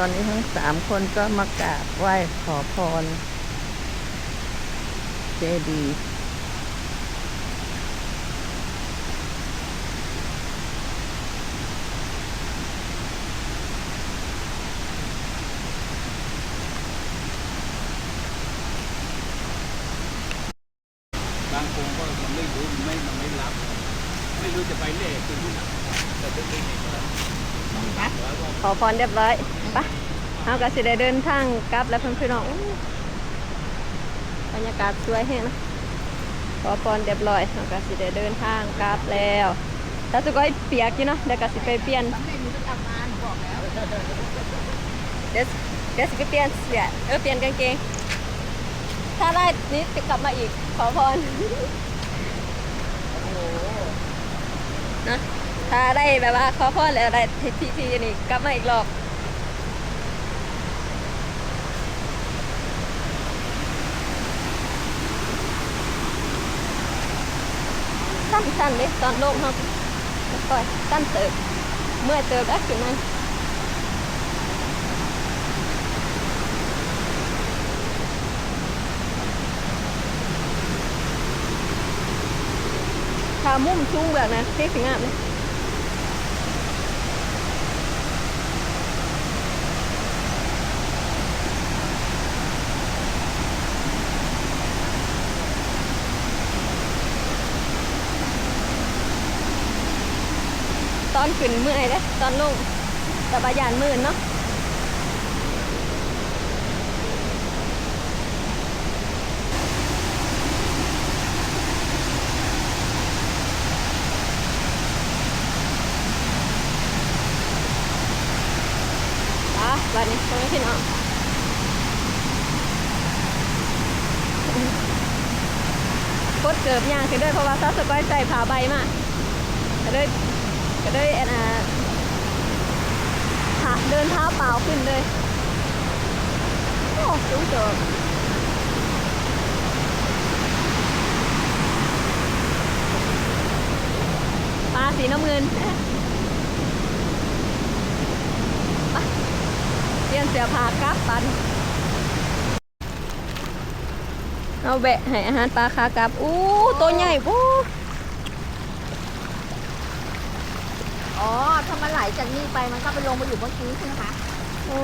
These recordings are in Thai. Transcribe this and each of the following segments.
ตอนนี้ทั้งสามคนก็มากราบไหว้ขอพร เจดีย์บางคนก็มันไม่รู้มันไม่มันไม่รับ ไม่รู้จะไปเล่คือที่ไหนแต่เป็นเล่ก็ได้ขอพรเรียบร้อยไปะ เอากระสิได้เดินทางกลับแล้วเพื่อนพี่น้องบรรยากาศสวยแห้งนะขอพรเรียบร้อยเอากระสิได้เดินทางกลับแล้วถ้าสุกอยเปียกอยู่เนาะเดี๋ยวกระสิไปเปลี่ยนเดี๋ยวเดี๋ยวสิไปเปลี่ยนเสียเออเปลี่ยนกางเกงถ้าได้นี้จะกลับมาอีกขอพรนะถ้าได้แบบว่าขอพรแล้วได้ทีทีนี่กลับมาอีกรอบ สั้นๆเลยตอนลงครับปล่อยสั้นเติบเมื่อยเติบแล้วขึ้นมาถ้ามุมสูงแบบนะเท่สิงามเลย อนขึ้นเมื่อยเลยตอนลงแต่บายานมื่นเนาะอะวันนี้ตรงนี้พี่น้องกดเกือบยางขึ้นด้วยเพราะว่าซอสก้อยใส่ผ้าใบมาก็เลย ก็เลยอันน่ะขาเดินเท้าเปล่าขึ้นเลย โอ้สูงเกินปลาสีน้ำเงินเปลี่ยนเสื้อผ้ากลับปันเอาแบะให้อาหารปลาคากลับ อู้ ตัวใหญ่ปู้ อ๋อ ถ้ามันไหลจากนี่ไปมันก็ไปลงมาอยู่เมื่อกี้ใช่ไหมคะ โอ้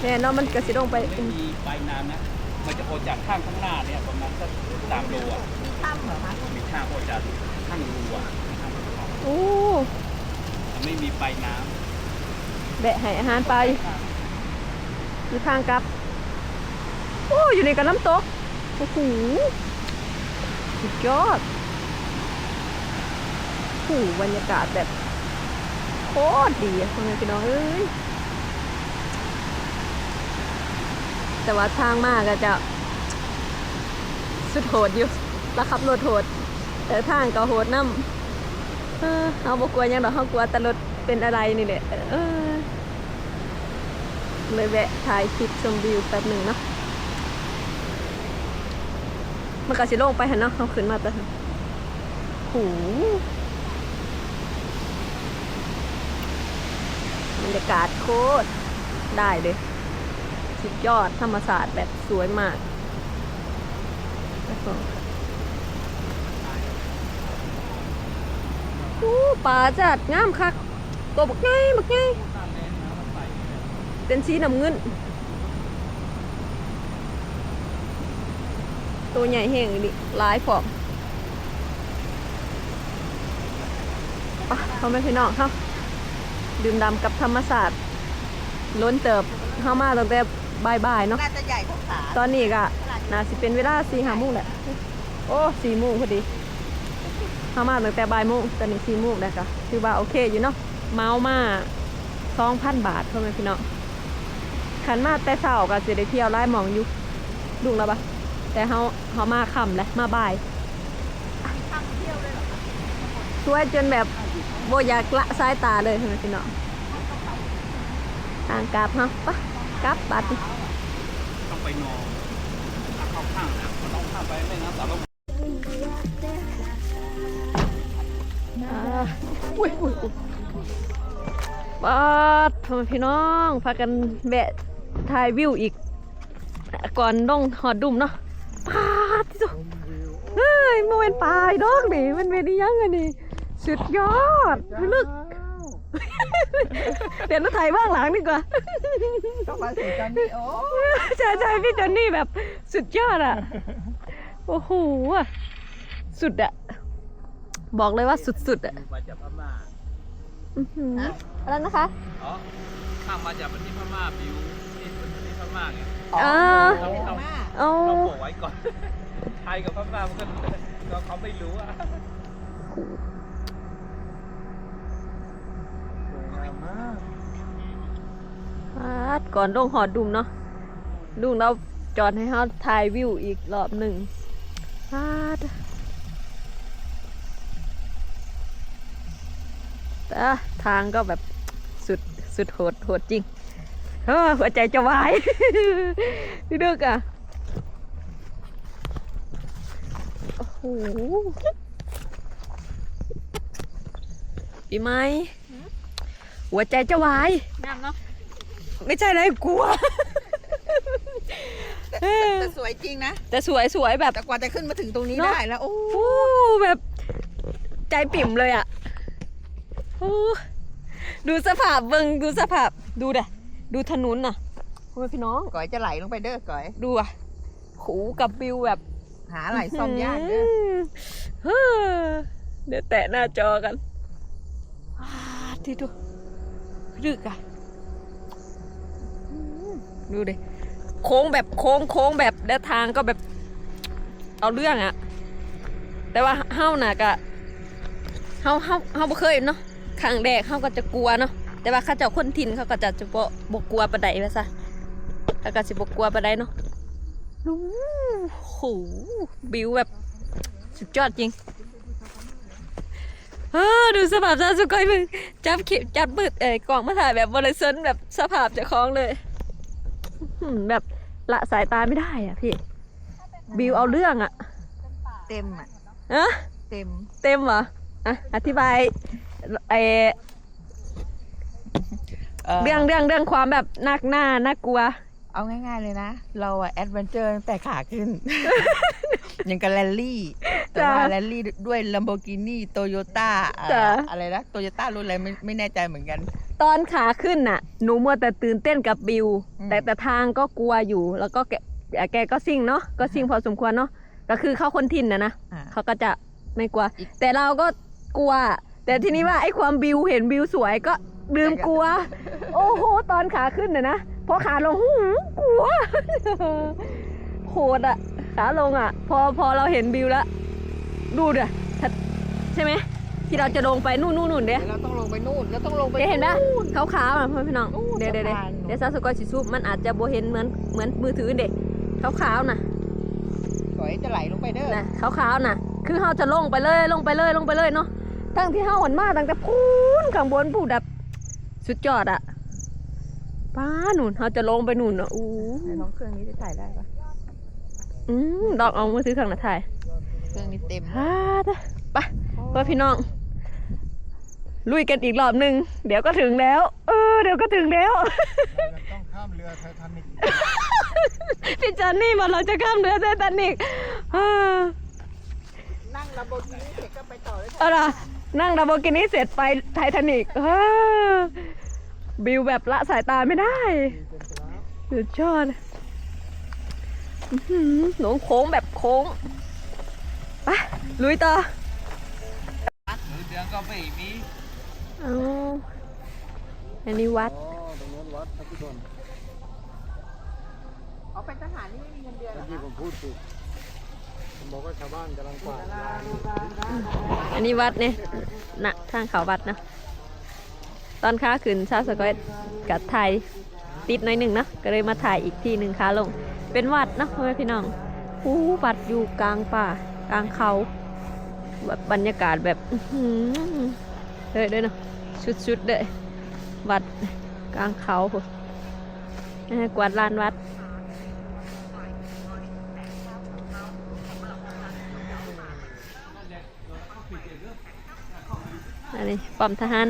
เนี่ยเนาะมันกระสิลงไปไม่มีปลายน้ำนะ มันจะโอจากข้างข้างหน้าเนี่ยประมาณสักสามโลอะมีถ้ำเหรอคะ มีข้างโอจากข้างรูอะข้างรูอะอู้มันไม่มีปลายน้แบะให้อาหารปลาอยู่อยู่ทางกลับ โอ้อยู่ในกับน้ำตกโอ้โหสุดยอดโอ้โหบรรยากาศแบบโค ตรดีอะพ่อแม่พี่น้องเอ้ยแต่ว่าทางมากก็จะ สุดโหดอยู่แล้วขับรถโหดแต่ทางก็โหดน้ำเอาบกลัวยังดอกเขากลัวแต่รถเป็นอะไรนี่แหละเออเลยแวะถ่ายคลิปชมวิวแป๊บหนึ่งเนาะมันก็สิลงไปหันเนาะเขาขึ้นมาแต่หันหูบ รรยากาศโคตรได้เลย สุดยอดธรรมศาสตร์แบบสวยมากอู้ป่าจัดงามคักตัวบักไงบักไงเป็นสีน้ำเงิน ตัวใหญ่แห้งดิหลายพร้อมไปะเขาไม่พี่น้องเขา ดื่มดำกับธรรมศาสตร์ล้นเติบเข้ามาตั้งแต่บ่ายๆเนาะน่าจะใหญ่เท่าขาตอนนี้ก็น่าสิเป็นเวลาสี่ห้าโมงแหละโอ้สี่โมงพอดีเข้ามาตั้งแต่บ่ายโมงตอนนี้สี่โมงแล้วก็คือว่าโอเคอยู่เนาะเมามาสองพันบาทเท่าไหร่พี่น้องขันมาแต่เช้าก็สิได้เที่ยวไล่หมองอยู่ลุงแล้วปะแต่เฮาเฮามาค่ำแหละมาบ่ายมีถ้ำเที่ยวเลยเหรอคะสวยจนแบบ โบอยากละสายตาเลยเห็นไหมพี่น้องทางกลับเฮาปะกลับบัดนี้ำต้องไปนอนถ้าเข้าข้างนะมันต้องข้ามไปไม่งั้นแต่ว่าอ่าอุ้ยอุ้ยอุ้ยป๊าดพ่อแม่พี่น้องพากันแวะถ่ายวิวอีก ก่อนต้องหอดดุมเนาะป๊าดที่สุดเฮ้ยมันเป็นปลายดอกนี่มันเป็นอีหยังไงนี่ สุดยอดลึก เดี๋ยวเราถ่ายบ้างหลังดีกว่าต้องมาถึงตอนนี้โอ้ใช่ใช่พี่จอนนี่แบบสุดยอดอะ โอ้โหอะสุดอะ บอกเลยว่าสุดๆอะมาจากพม่าอื้อหืออะไรนะคะอ๋อข้ามมาจากประเทศพม่าบิวที่ประเทศพม่าไงอ่าเราเรามากเอาเราบอกไว้ก่อนไทยกับพม่ามันก็ก็เขาไม่รู้อะ พาดก่อนลงหอดดุมเนาะดุมเราจอดให้เขาถ่ายวิวอีกรอบหนึ่งพาดแต่ทางก็แบบสุดสุดโหดโหดจริงเออหัวใจจะวายพี่ดึกอะโอ้โหปีไหม หัวใจจะวายงามเนาะไม่ใช่เลยกลัวเออแต่สวยจริงนะ แต่สวยสวยแบบ แต่กว่าจะขึ้นมาถึงตรงนี้เนอะ ได้แล้ว โอ้โอ้แบบ ใจปิ่มเลยอะโอ้ดูสภาพเบิงดูสภาพ ดูเด้ดูถนนน่ะพ่อแม่พี่น้องก่อยจะไหลลงไปเด้อก่อย ดูอะขูกับบิวแบบ หาไหลซ่อมยากเด้อเฮ้อเดี๋ยวแตะหน้าจอกันอ่าที่ดู รึกอะอืมดูดิโค้งแบบโค้งโค้งแบบแล้วทางก็แบบ เอาเรื่องอะแต่ว่าเฮาน่ะก็เฮาเฮาเฮาบ่เคยเนาะครั้งแรกเฮาก็จะกลัวเนาะแต่ว่าเข้าเจ้าคนถิ่นเขาก็จะจะบ่บ่กลัวปานใดว่าซะเขาก็สิบ่กลัวปานใดเนาะโอ้โหบิวแบบสุดยอดจริง เออดูสภาพซะสุก้อยมึงจับคลิปจับบึดเอ้ยกล่องมาถ่ายแบบบริสุทธิ์แบบสภาพเจะคล้าของเลยอื้อหือแบบละสายตาไม่ได้อะพี่ บิวเอาเรื่องอะเต็มอะอะเต็มเต็มเหรออะอธิบายไอเรื่องเรื่องเรื่องความแบบนักหน้าน่ากลัว เอาง่ายๆเลยนะ เราอะแอดเวนเจอร์ตั้งแต่ขาขึ้นยังกับแรลลี่ แต่ว่าจ้ะแรลลี่ด้วย Lamborghini Toyota อ่าจ้ะ อะไรนะโตโยต้ารุ่นอะไรไม่ไม่แน่ใจเหมือนกัน ตอนขาขึ้นน่ะ หนูมัวแต่ตื่นเต้นกับบิว อืม แต่แต่ทางก็กลัวอยู่ แล้วก็แกแกก็ซิ่งเนาะ ก็ซิ่งพอสมควรเนาะ ก็คือเข้าคนถิ่นนะนะ อ่า เขาก็จะไม่กลัว อีก แต่เราก็กลัว แต่ทีนี้ว่าไอ้ความบิวเห็นบิวสวยก็ลืมกลัว โอ้โห ตอนขาขึ้นน่ะนะ พอขาลงหูกลัวโหดอะขาลงอะพอพอเราเห็นบิวแล้วดูเด้อใช่ไหมที่เราจะลงไปนู่นนู่นนู่นเด้เดี๋ยวเราต้องลงไปนู่นเราต้องลงไปเดี๋ยวเห็นปะนู่นขาวๆนะพ่อพี่น้องนู่นเดี๋ยวเดี๋ยวเดี๋ยวสะพานเดี๋ยวซาสกอยสิซูปมันอาจจะโบเห็นเหมือนเหมือนมือถือเด็กขาวๆนะก่อยจะไหลลงไปเด้อนะขาวๆนะคือเราจะลงไปเลยลงไปเลยลงไปเลยเนาะทั้งที่เฮาหวนมาตั้งแต่พูนข้างบนผู้ดับสุดยอดอะ ป้าหนุนเราจะลงไปหนุนเนาะอู้ไหนน้องเครื่องนี้จะถ่ายได้ปะอืมดอกเอามือถือข้างหน้าถ่ายเครื่องนี้เต็มฮ่าเด้อไปพ่อพี่น้อง ลุยกันอีกรอบหนึ่งเดี๋ยวก็ถึงแล้ว เออ เดี๋ยวก็ถึงแล้ว ต้องข้ามเรือไททานิกพี่จอนนี่มาเราจะข้ามเรือไททานิกอ่านั่งลำโบกินี่เสร็จก็ไปต่อเลยเอาล่ะนั่งดับเบิลกินี่เสร็จไปไททานิกอ่า บิวแบบละสายตาไม่ได้สุดยอดอื้อหือหลงโค้งแบบโค้งไปลุยต่อหรือเดือนก็ไม่มีเอาอันนี้วัดอ๋อตรงโน้นวัดครับทุกคนเขาเป็นทหารนี่ไม่มีเงินเดือนเหรเมื่ออกี้ผมพูดผิดผมบอกว่าชาวบ้านกำลังกวาดลานอันนี้วัดเนี่ยนะทางเขาวัดนะ ตอนค้าขึ้นชาสกอยกับถ่ายติดหน่อยหนึ่งนะก็เลยมาถ่ายอีกที่หนึ่งค้าลง เป็นวัดนะพ่อแม่พี่น้องอู้วัดอยู่กลางป่ากลางเขาแบบบรรยากาศแบบเฮ้ยด้วยเนาะชุดๆเลยวัดกลางเขากวาดลานวัดอันนี้ป้อมทหาร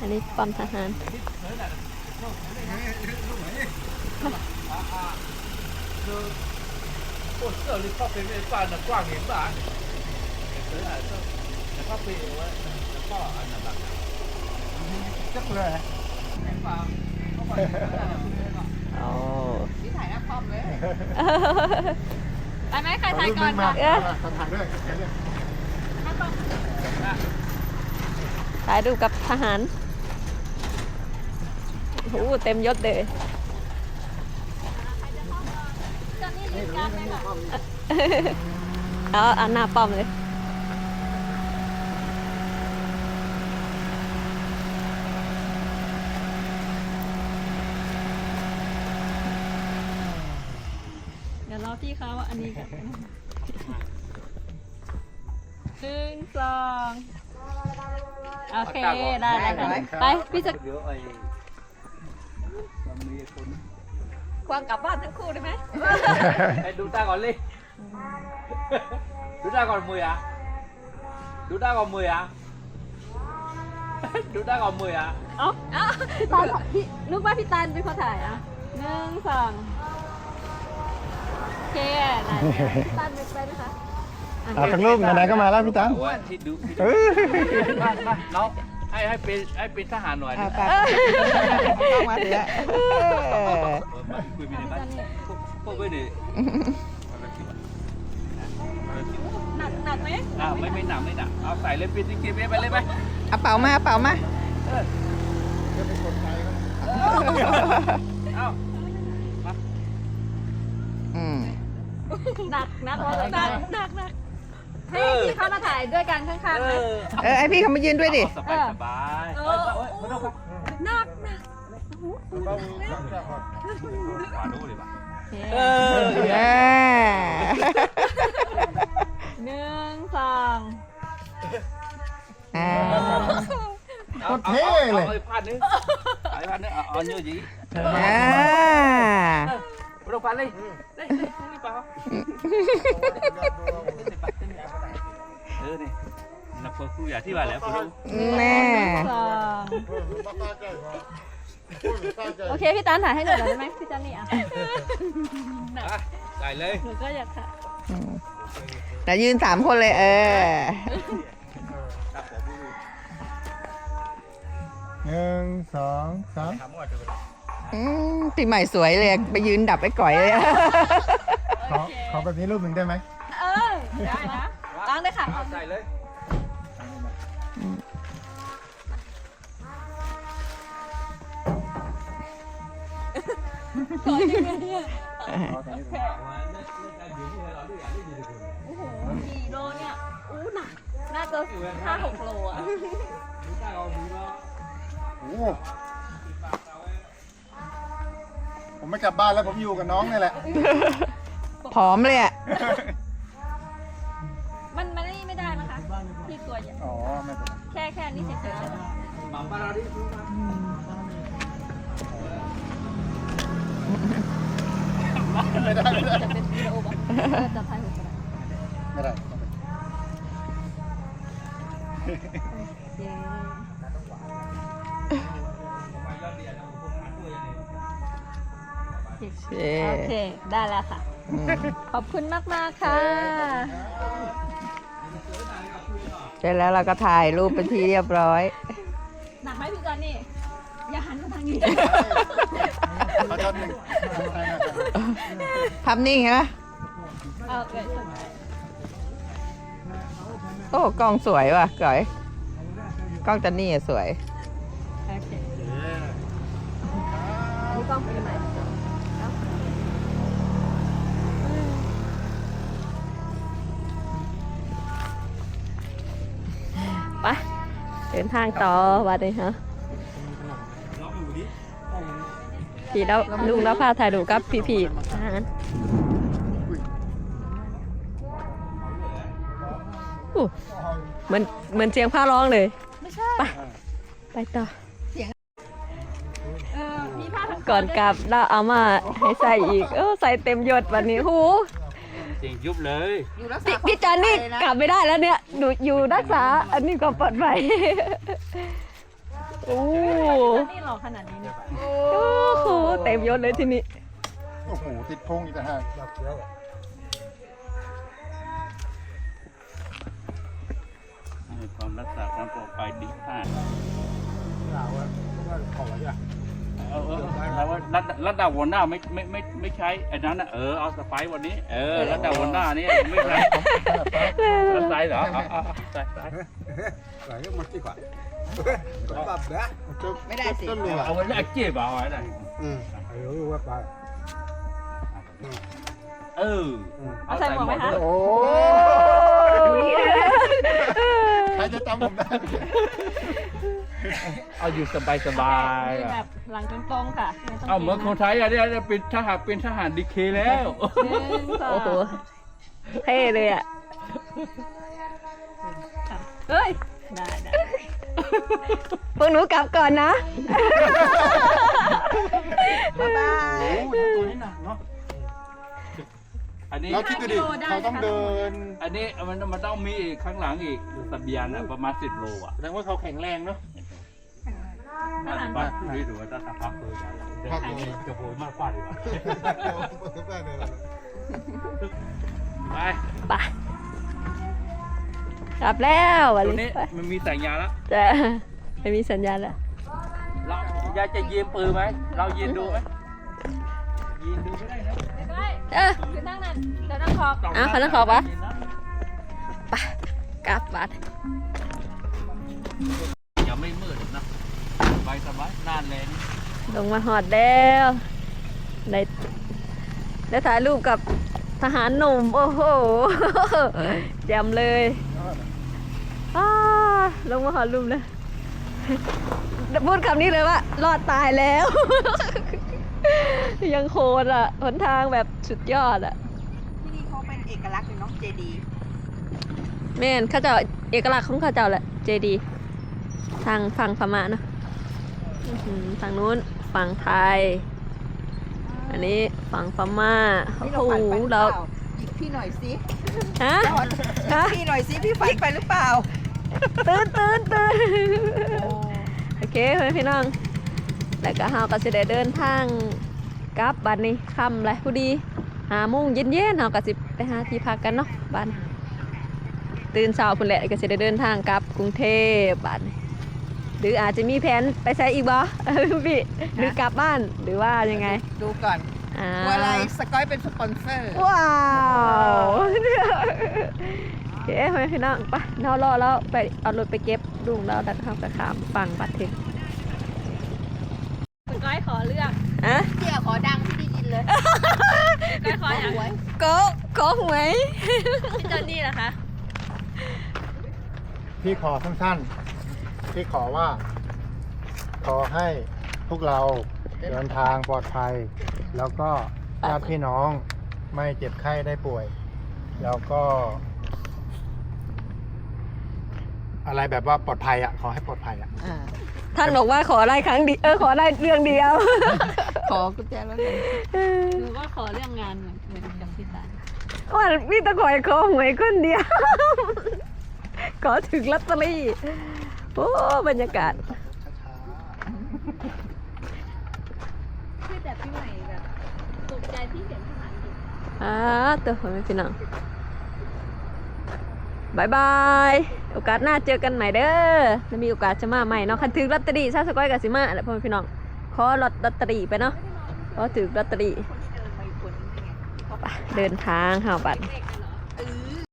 อันนี้ปั๊มทหาร Ủa, sợ đi khóc đến bên bàn là quảng hiến bà Thế là sao? Là khóc về rồi ấy Là có anh là bạn chắc là Em vào Không phải là โอ้ที่ถ่ายหน้าคอมเลยไปไหมใครถ่ายก่อนมาเออถ่ายด้วยถ่ายด้วย ถ่ายรูปกับทหารโอ้โหเต็มยศเลยเอาอันหน้าป้อมเลยเดี๋ยวรอพี่เขาอันนี้กันหนึ่งสอง โอเค ได้ได้ได้ไปพี่จะ Đứa ấy Mà mì con ควางกลับบ้านทั้งคู่ได้ไหม Ê, đu ta còn lên Đu ta còn 10 à? Đu ta còn 10 à? Đu ta còn 10 à? เอ้าเอ้าพี่ตาลพี่นึกว่าพี่ตาลเป็นคนถ่ายอะหนึ่งสองโอเคได้พี่ตาลไปไปไหมคะ อะอะทั้งรูปไหนๆก็มาแล้วพี่ตั้ง Ủa, thì đu thì เออมามาน้องให้ให้เป็นให้เป็นทหารหน่อยอะนะไปเข้ามาเถอะเออเออมาคุยไปในบ้านพวกพวกไปดิหนักหนักไหมอ่าไม่ไม่หนักไม่หนักเอาใส่เลยเป็นที่เก็บไปเลยไหมเอาเป๋ามาเอาเป๋ามาเอาอืมหนักหนักหนักหนักหนัก ให้พี่เขามาถ่ายด้วยกันข้างๆไหมเออไอพี่เขามายืนด้วยดิ สบายสบายเอเอออเอ้ยไม่ต้องหนักหนักขวาดูดิป่ะโอเคเออเออหนึ่งสองอ่าเอาเอาเอาเอาพันนึงเอาพันนึงเอาเอาเยอะจีอ่าไม่ต้องพันเลยได้ได้ป่ะเออนี่นักเพื่อครูอย่าที่ว่าแล้วครูแน่สองโอเคพี่ตาลถ่ายให้หน่อยได้ไหมพี่จันนี่อะใส่เลยหนูก็อยากถ่ายอืมแล้วยืนสามคนเลยเออหนึ่งสองสามอืมปีใหม่สวยเลยไปยืนดับไอ้ก่อยเลยขอขอแบบนี้รูปหนึ่งได้ไหมเออได้นะล้าง เลยค่ะใส่เลยโอ้โหกี่โลเนี่ยอู้หนักน่าจะห้าหกโลอะโอ้โหผมไม่กลับบ้านแล้วผมอยู่กับน้องนี่แหละ ผอมเลยอะ แค่แค่นี้เฉยหม่ำปลาเราดิไม่ได้ไม่ได้ๆจะเป็นวิดีโอบอกจะถ่ายหัวกระดาษไม่ได้เย้โอเค ได้แล้วค่ะ อืม ขอบคุณมากมากๆค่ะเสร็จแล้วเราก็ถ่ายรูปเป็นที่เรียบร้อย หนักไหมพี่จอนนี่ อย่าหันมาทางนี้ เขาจะหนึ่งใครนะภาพนิ่งใช่ไหมเอาเกิดโอ้กล้องสวยว่ะก่อยกล้องจันนี่อะสวย โอเค นี่กล้องปีใหม่ เดินทางต่อวันนี้ฮะพี่แล้วลุงแล้วพาถ่ายรูปกับพี่พีทหารอู้เหมือนเหมือนเสียงผ้าร้องเลย ไม่ใช่ ไป ไปต่อก่อนกลับเราเอามาให้ใส่อีก เออใส่เต็มยศวันนี้หู จริงยุบเลยอยู่รักษาพี่พี่จันนี่ความปลอดภัยนะกลับไม่ได้แล้วเนี่ยหนูอยู่รักษาอันนี้ก็ปลอดภัยโอ้นี่หล่อขนาดนี้เนี่ยโอ้โหเต็มยศเลยทีนี้โอ้โหติดพุงอีกต่างหากดับเยอะความรักษาความปลอดภัยดีมากหนาวอะเพราะว่าขอจ้ะเออแล้วว่ารัดรัดดาววันหน้าไม่ไม่ไม่ไม่ใช้ไอ้นั้นน่ะเออเอาสไปซ์วันนี้เออรัดดาววันหน้านี่ไม่ใช้รัดไซส์เหรอเอาเอาเอาใส่ใส่หลายก็มันดีกว่าไม่ได้สิเอาไว้ไอ้วเจ็บเอาไว้ไหนอืมรู้ว่าปเออเอาใส่หมวกไหมคะ โอ้ใครจะจำผมได้ เอาอยู่สบายสบายมีแบบหลังตรงๆค่ะไม่ต้งเอาเหมือนคนไทยอะเนี่ยเป็นทหารเป็นทหารดีเคแล้ว หนึ่งสองโอ้โหเท่เลยอะเฮ้ยได้ได้พวกหนูกลับก่อนนะ บ๊ายบายโอ้ยตัวนี้หนักเนาะอันนี้เราคิดดูดิเขาต้องเดินอันนี้มันมันต้องมีอีกข้างหลังอีกเสบียงอะประมาณสิบโลอะแสดงว่าเขาแข็งแรงเนาะ บ้านพี่ดูว่าจะทำพักเลยกันพักเลยจะโหยมากกว่าดีกว่าไปไปกลับแล้ววันตัวนี้นี้มันมีสัญญาณแล้วจะไม่มีสัญญาณแล้วเราอยากจะยิงปืนไหมเรายิงดูไหมยิงดูไม่ได้นะเออคือนั่งนั่นเดี๋ยวนั่งคออะเขาต้องขอปะไปกลับบัดอย่าไม่มืดนะส บายสบายนานเลยนี่ลงมาหอดแล้วได้ได้ถ่ายรูปกับทหารหนุ่ม โอ้โหแจมเลยอ้าลงมาหอดรูปเลยพูดคำนี้เลยว่า รอดตายแล้ว ยังโคตรอะหนทางแบบสุดยอดอะ ที่นี่เขาเป็นเอกลักษณ์เลยเนาะเจดีแม่นเข้าเจ้าเอกลักษณ์ของเข้าเจ้าแหละเจดี ทางฝั่งพม่าเนอะอื้อหือ ทางนู้นฝั่งไทย อันนี้ฝั่งพม่าโอ้นี่โหเราฝันไปหรือเปเราล่าหยิบพี่หน่อยสิฮะจอดหยิบพี่หน่อยสิพี่ฝันไปหรือเปล่า ตื่นตื่นตื่นโอเคเพื่อนพี่น้อง แล้วก็เฮาก็สิได้เดินทางกลับบ้านนี้ค่ำเลยพอดีหาโมงเย็นเย็นๆเฮาก็สิไปหาที่พักกันเนาะบ้านตื่นเช้าพุ่นแหละก็สิได้เดินทางกลับกรุงเทพบ้านนี้ หรืออาจจะมีแผนไปใช้อีกบ่พี่หรือกลับบ้านหรือว่ายังไง ดูก่อนอ่าว่าอะไรสกอยเป็นสปอนเซอร์ ว้าวโอเคไปพี่น้องไปเรารอแล้วไปเอารถไปเก็บลุงเราดักข้ามกระขามฟังบัตรถึงคุณก้อยขอเลือกอะเที่ยขอดังที่ได้ยินเลยก้อยขออย่างหวยโกโกหวยพี่จอนนี่นะคะ พี่ขอสั้นๆ พี่ขอว่า ขอให้พวกเราเดินทางปลอดภัย แล้วก็ญาติพี่น้องไม่เจ็บไข้ได้ป่วย แล้วก็ อะไรแบบว่าปลอดภัยอะ ขอให้ปลอดภัยอะ อ่าท่านบอกว่าขอได้ครั้งเดียวเออขอได้เรื่องเดียว ขอกุญแจแล้วกันหนูก็ขอเรื่องงานเหมือนเหมือนกับพี่ตาลว่าพี่ตะขอยขอหวยคนเดียว ขอถึงลอตเตอรี่ โอ้บรรยากาศคือแต่พี่ใหม่แบบตกใจที่เห็นทหารจริงอ่าตัวไม่พี่น้องบายบาย โอกาสหน้าเจอกันใหม่เด้อถ้ามีโอกาสจะมาใหม่เนาะคันถือลอตเตอรี่ซาสก้อยกับสิมาแหละพ่อแม่พี่น้อง ขอลอตลอตเตอรี่ไปเนาะขอถือลอตเตอรี่คนที่เดินมาอีกคนนึงเป็นไงไปเดินทางหาบัตรเลขอะไร